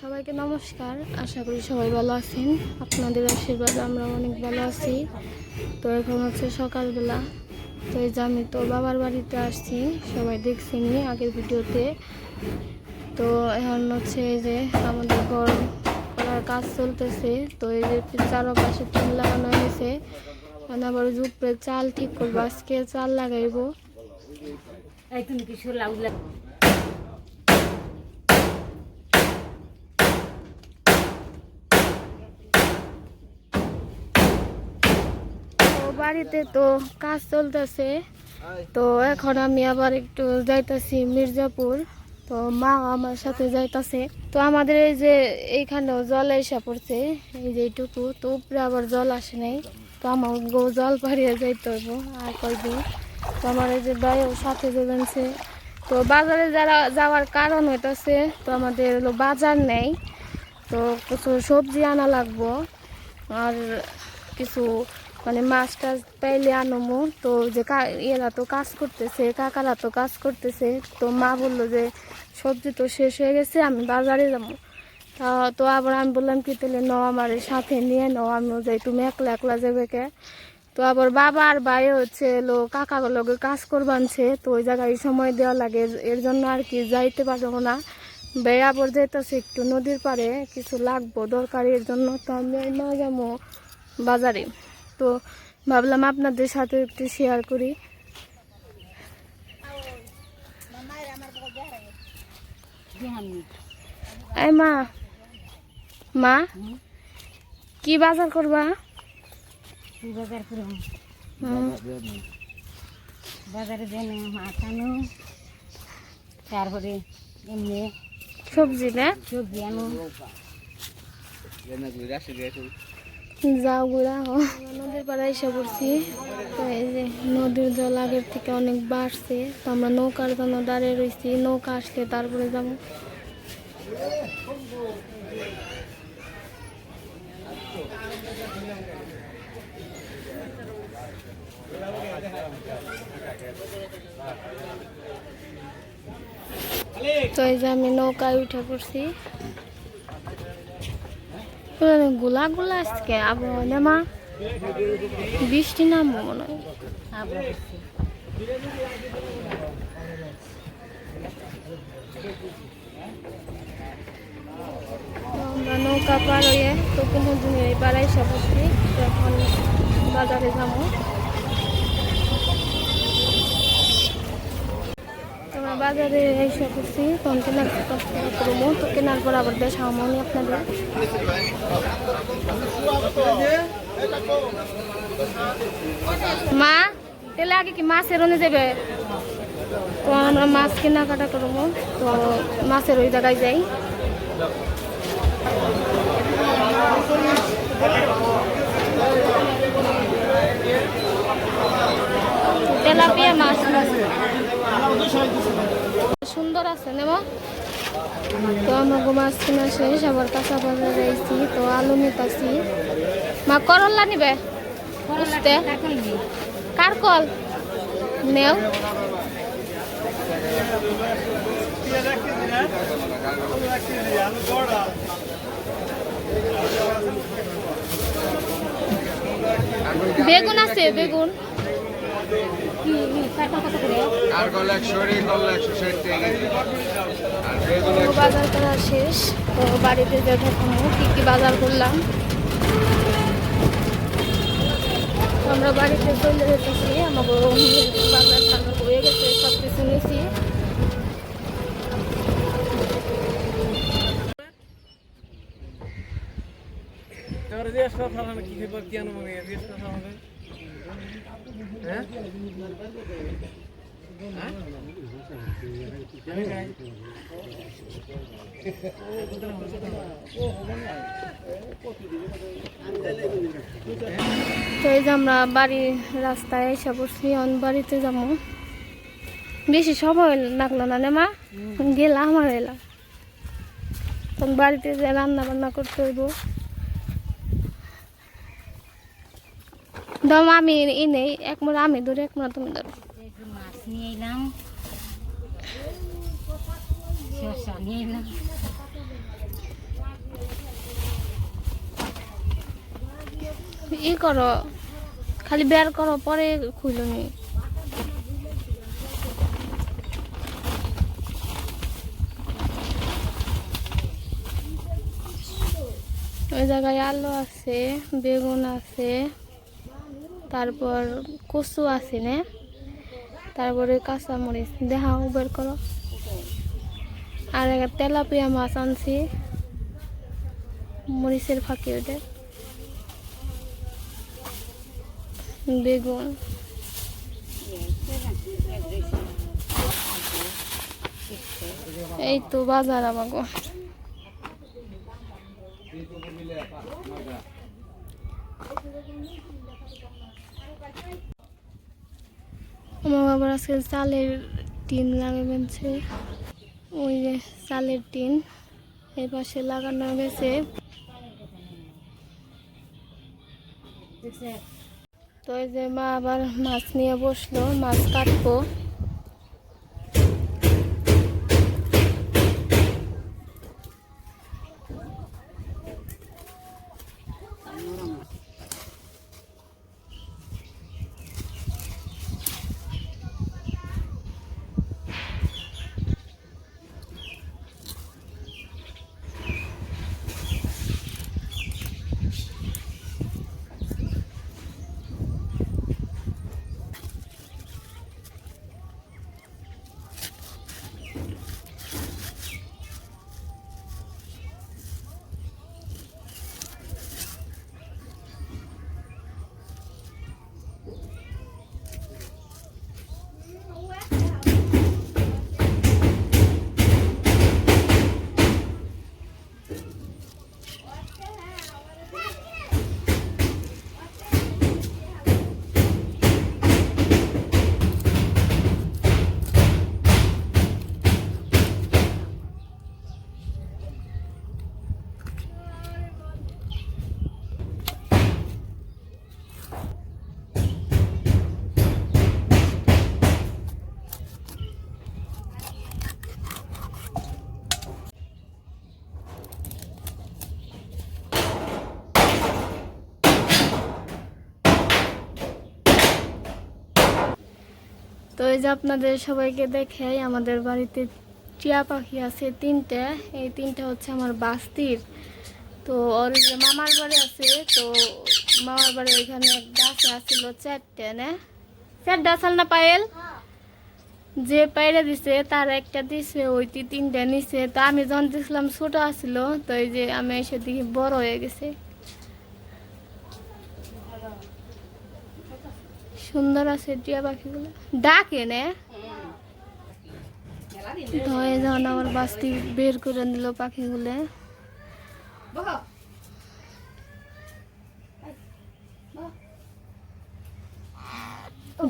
সবাইকে নমস্কার, আশা করি সবাই ভালো আছেন। আপনাদের আশীর্বাদ আমরা অনেক ভালো আছি। তো এখন হচ্ছে সকালবেলা। তো এই যে আমি তো বাবার বাড়িতে আসছি, সবাই দেখছেনি আগের ভিডিওতে। তো এখন হচ্ছে এই যে আমাদের ঘর করার কাজ চলতেছে। তো এই যে চারপাশে টিন লাগানো হয়েছে। আবার উপরে চাল ঠিক করব, আজকে চাল লাগাইবো। তুমি কিছু লাউলা বাড়িতে তো কাজ চলতেছে। তো এখন আমি আবার একটু যাইতাছি মির্জাপুর। তো মা আমার সাথে যাইতাছে। তো আমাদের এই যে এইখানেও জল এসে পড়ছে এই যে এইটুকু তো উপরে আবার জল আসে নাই। তো আমার গো জল পাড়িয়ে যাইতে হইব আর কয়দিন। তো আমার এই যে ভাইও সাথে যাচ্ছে তো বাজারে যারা যাওয়ার কারণ হইতাছে তো আমাদের হলো বাজার নেই। তো কিছু সবজি আনা লাগবো আর কিছু মানে মাছ টাছ পাইলে আনমো। তো যে এরা তো কাজ করতেছে, কাকারা তো কাজ করতেছে। তো মা বলল যে, সবজি তো শেষ হয়ে গেছে, আমি বাজারে যাব। তা তো আবার আমি বললাম কি, তাহলে ন আমার সাথে নিয়ে নাও, আমিও যাই। তুমি একলা একলা যাবে কে? তো আবার বাবা আর ভাই হচ্ছে এলো কাকাগুলোকে কাজ করবানছে। তো ওই জায়গায় সময় দেওয়া লাগে, এর- জন্য আর কি যাইতে পারব না। ভাই আবার যাইতেছে একটু নদীর পারে কিছু লাগবো দরকার, এর জন্য তো আমি না যাব বাজারে। তো ভাবলাম আপনাদের সাথে একটু শেয়ার করি। এই মা মা কি বাজার করবা? কি বাজার করুন বাজারে দেন মাছ আনো তারপরে এমনি সবজি না? সবজি আনো। যাও গুড়া নদীর পাড়ে এসে পড়ছি। এই যে নদীর জল আগের থেকে অনেক বাড়ছে। তো আমরা নৌকার জন্য দাঁড়িয়ে রয়েছি নৌকা আসলে তারপরে যাব। তো এই যে আমি নৌকায় উঠে পড়ছি। গোলা গোলা আজকে আবহাওয়া না মা বৃষ্টি নামবো মনে হয়। আমরা নৌকা পার হয়ে তো কোনো দিন এই পাড়ায় সবাই এখন বাজারে যাব। বাজারে এসে পড়ছি। তখন কেনার করব। তো কেনার পর আবার বেশ আমনি আপনাদের। মা, তাহলে আগে কি মাছের ওনে যাবে? তো আমরা মাছ কেনাকাটা করব। তো মাছের ওই জায়গায় যাই। তেলাপিয়া মাছ। সুন্দর আছে নেব তো আমাকে মাছ কিনা শেষ, আবার আইছি তো আলু নিতাছি। মা করল্লা নিবে? কার কল? নেও। বেগুন আছে, বেগুন। আর করলে একশো রে করলে একশো ষাট টাকা কেজি। আর বেগুন তো একশো। বাজার করা শেষ। তো বাড়িতে যে দেখাবো কি কি বাজার করলাম? আমরা বাড়িতে চলে যেতেছি আমাকে বাজার টাজার হয়ে গেছে সব কিছু নিয়েছি কি খবর কি আনো মনে কথা তো এই যে আমরা বাড়ির রাস্তায় এসে পড়ছি অন বাড়িতে যাব। বেশি সময় লাগল না মা? গেলাম আমার এলাম। তখন বাড়িতে যে রান্না বান্না করতে হইব। দাম আমি ই এক মোড়া আমি ধরে, এক মোড়া তুমি ধরো। মাছ নিয়ে এলাম শসা ই করো, খালি বের করো, পরে খুলো নি। ওই জায়গায় আলো আছে, বেগুন আছে। তারপর কচু আছে না? তারপরে কাঁচামরিচ। দেখাও বের করো। আর তেলাপিয়া মাছ আনছি। মরিচের ফাঁকি ওটা বেগুন। এই তো বাজার আমাকে আমার বাবার আজকে চালের টিন লাগাবেনছে ওই যে চালের টিন, এই পাশে লাগানো গেছে তো এই যে মা আবার মাছ নিয়ে বসল, মাছ কাটবো। তো এই যে আপনাদের সবাইকে দেখে আমাদের বাড়িতে টিয়া পাখি আছে তিনটে। এই তিনটা হচ্ছে আমার বাস্তির। তো ওর যে মামার বাড়ি আছে, তো মামার বাড়ি ওইখানে গাছ আসছিল চারটে, না? চারটে আসাল না পায়েল? যে পাইরে দিছে, তার একটা দিছে, ওইটি তিনটে নিছে। তো আমি যখন দেখছিলাম ছোট আসছিল তো এই যে আমি এসে দিকে বড় হয়ে গেছে। সুন্দর আছে টিয়া পাখিগুলো। ডাকে নে ধয়ে যখন আমার বাস্তি বের করে নিল পাখিগুলো।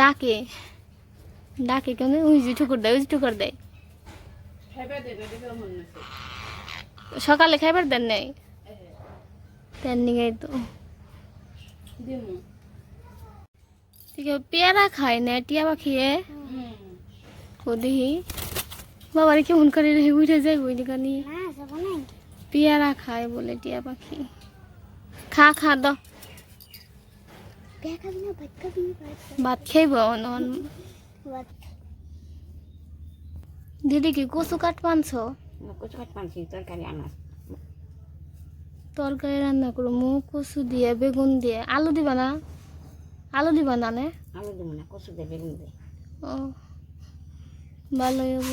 ডাকে। ডাকে কেন ওই যে ঠুকুর দেয় ওই যে ঠুকুর দেয়। সকালে খাইবার দেন নেই? তেন নিগাই তো। আছে পেয়ারা খায় না টিয়া পাখিয়ে দেখি বাবার কেমন করে রে উঠে যায় ওই দোকানি পেয়ারা খায় বলে টিয়া পাখি। খা খা দ। ভাত খাইব দিদি কি কচু কাট পানছ কচু কাট পানছি তরকারি আনার। তরকারি রান্না করো মু কচু দিয়ে বেগুন দিয়ে। আলু দিবা না? আলু দিব না নে? আলু দিব না কচু দে বেগুন দে ও ভালো হব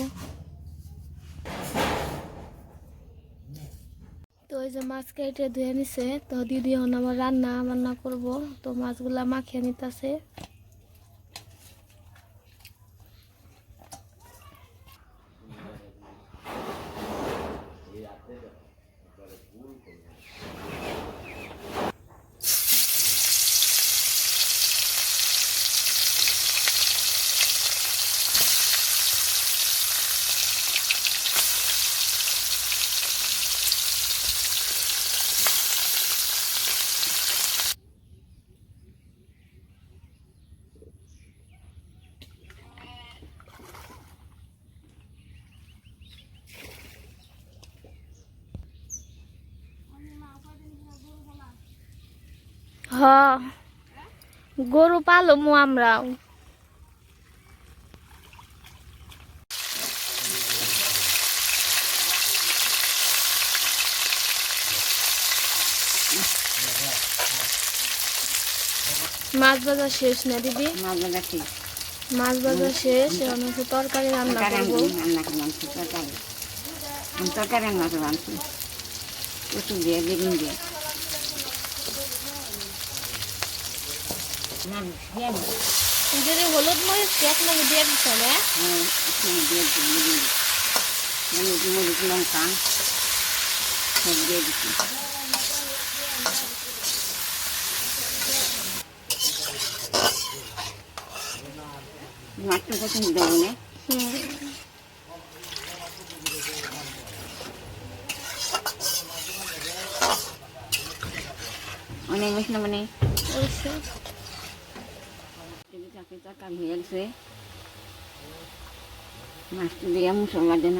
তো ওই যে মাছ কেটে ধুয়ে নিছে তো দিদি এখন আমার রান্না বান্না করব তো মাছগুলা মাখিয়ে নিতেছে। গরু পালমু আমরাও। মাছ বাজার শেষ না দিদি? মাছ বাজার ঠিক মাছ ভাজা শেষ এখন হচ্ছে তরকারি রান্না করব। রান্না করে তরকারি। রান্না করে আনছি দিয়ে বেগুন দিয়ে না দিয়ে না যদি হলুদ মরিচ এক লগে দিয়ে দিতে হবে হলুদ মরিচ লঙ্কা সব দিয়ে দিচ্ছি মাছটা পছন্দ দেবো না অনেক বেশি না মানে অবশ্য। চাকরি তরকারি হয়ে গেছে মাছটা দিয়ে মশলা দিয়ে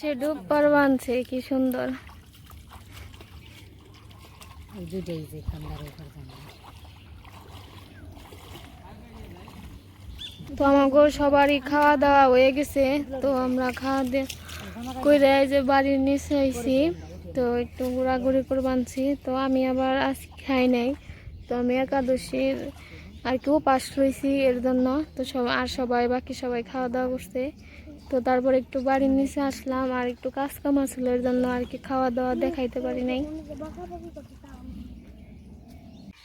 হাঁসের ডুব পারবানছে কি সুন্দর। দুটাই যে ঠান্ডার উপর তো আমাকে সবারই খাওয়া দাওয়া হয়ে গেছে তো আমরা খাওয়া দিয়ে কইরা যে বাড়ির নিচে আইছি তো একটু ঘোরাঘুরি করে বানছি। তো আমি আবার আজ খাই নাই তো আমি একাদশীর আর কি উপাস রয়েছি এর জন্য। তো সব আর সবাই বাকি সবাই খাওয়া দাওয়া করছে। তো তারপর একটু বাড়ির নিচে আসলাম, আর একটু কাজ কাম ছিল এর জন্য আর কি খাওয়া দাওয়া দেখাইতে পারি নাই।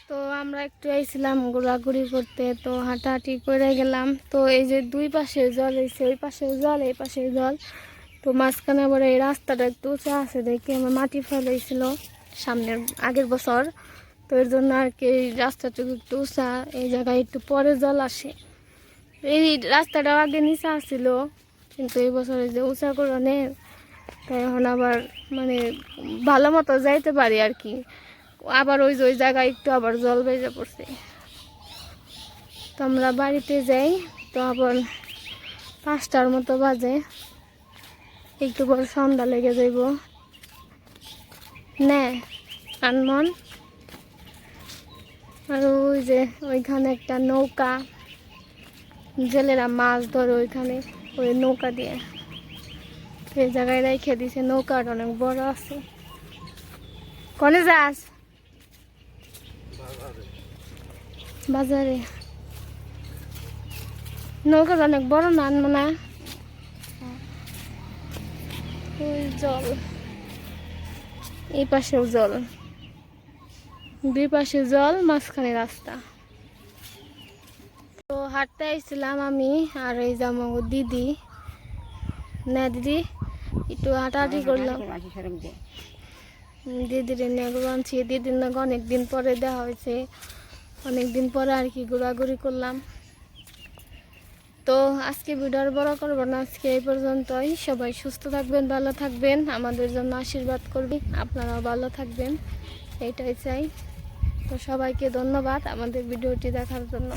তো আমরা একটু আইছিলাম ঘোরাঘুরি করতে, তো হাঁটাহাঁটি করে গেলাম। তো এই যে দুই পাশে জল হয়েছে ওই পাশে জল, এই পাশে জল। তো মাঝখানে আবার এই রাস্তাটা একটু উঁচা আছে দেখে আমার মাটি ফেলাইছিল সামনের, আগের বছর। তো এর জন্য আর কি এই রাস্তাটুকু একটু উঁচা, এই জায়গায় একটু পরে জল আসে। এই রাস্তাটা আগে নিচা ছিল কিন্তু এই বছরে যে উঁচা করণে এখন আবার মানে ভালো মতো যাইতে পারি আর কি। আবার ওই যে ওই জায়গায় একটু আবার জল বেজে পড়ছে। তো আমরা বাড়িতে যাই, তো আবার পাঁচটার মতো বাজে। একটু পর সন্ধ্যা লেগে যাইব। নে, আনমন। আর ওই যে ওইখানে একটা নৌকা, জেলেরা মাছ ধরে ওইখানে। ওই নৌকা দিয়ে। এই জায়গায় রেখে দিছে নৌকাটা অনেক বড় আছে। কনে যাস? বাজারে। নৌকার অনেক বড় না না? ওই জল। এই পাশেও জল। দুই পাশে জল, মাঝখানে রাস্তা। তো হাঁটতে আইছিলাম আমি আর এই যে আমার দিদি না দিদি একটু হাঁটাহাঁটি করলাম। দিদির নেগরু আনছি দিদির নাকি অনেক দিন পরে দেখা হয়েছে অনেক দিন পরে আর কি ঘোরাঘুরি করলাম। তো আজকে ভিডিও আর বড় করব না আজকে এই পর্যন্তই। সবাই সুস্থ থাকবেন ভালো থাকবেন আমাদের জন্য আশীর্বাদ করবেন আপনারাও ভালো থাকবেন এইটাই চাই। তো সবাইকে ধন্যবাদ আমাদের ভিডিওটি দেখার জন্য।